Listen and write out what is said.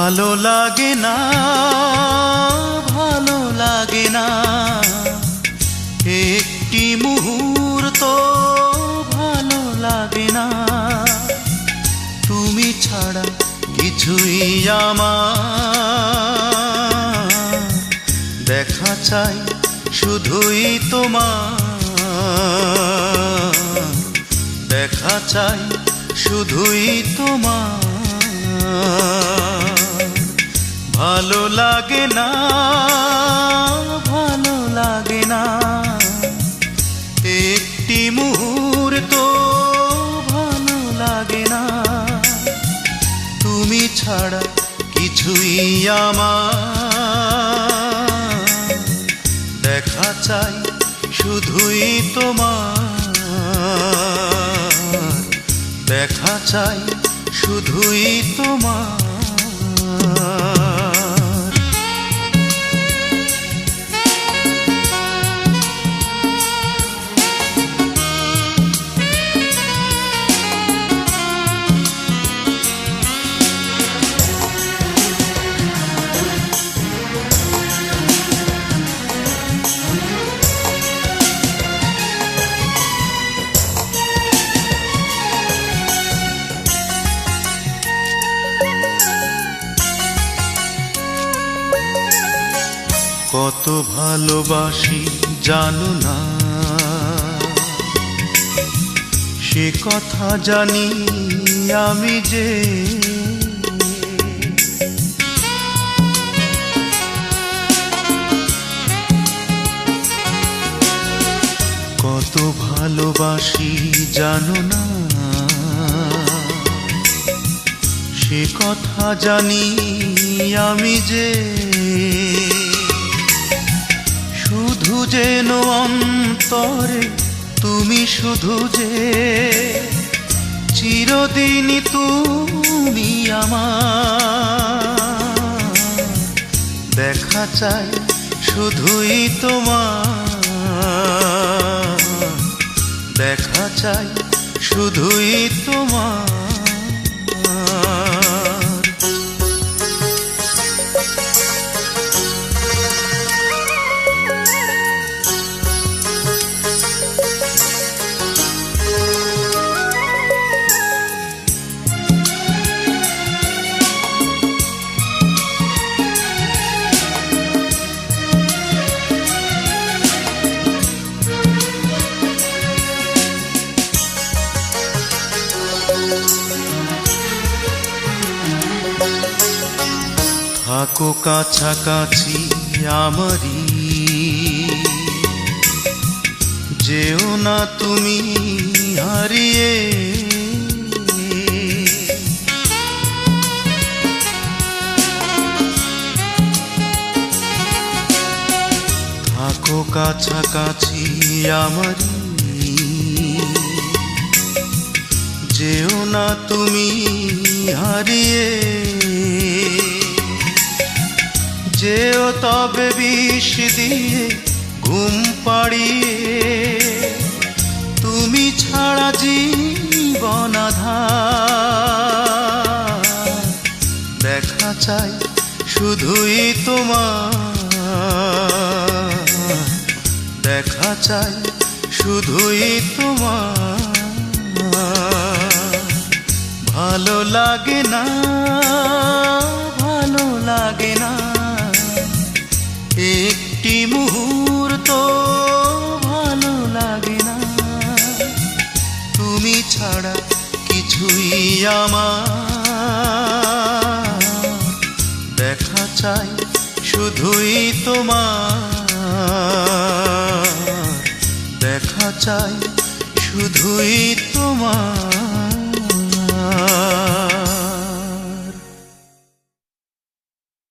ভালো লাগে না, ভালো লাগে না। একটি মুহূর্ত ভালো লাগে না। তুমি ছাড়া কিছুই আমার। দেখা চাই শুধুই তোমার। দেখা চাই শুধুই ভালো লাগে না, ভালো লাগে না। একটি মুহূর্ত ভালো লাগে না। তুমি ছাড়া কিছুই আমার। দেখা চাই শুধুই তোমার। দেখা চাই শুধুই তোমার। কত ভালোবাসি, জানো না। সে কথা জানি আমি যে। কত ভালোবাসি, জানো না। সে কথা জানি আমি যে। অন্তরে তুমি শুধু যে চিরদিনই তুমি আমার। দেখা চাই শুধুই তোমার। দেখা চাই শুধুই তোমার। থাকো কাছাকাছি আমারই যেও না তুমি হারিয়ে। থাকো কাছাকাছি আমারই যেও না তুমি হারিয়ে। যেও তবে বিষ দিয়ে ঘুম পাড়িয়ে। তুমি ছাড়া জীবন আধার। দেখা চাই শুধুই তোমার। দেখা চাই শুধুই তোমার। ভালো লাগে না ছাড়া কিছুই আমার। দেখা চাই শুধুই তোমার। দেখা চাই শুধুই তোমার।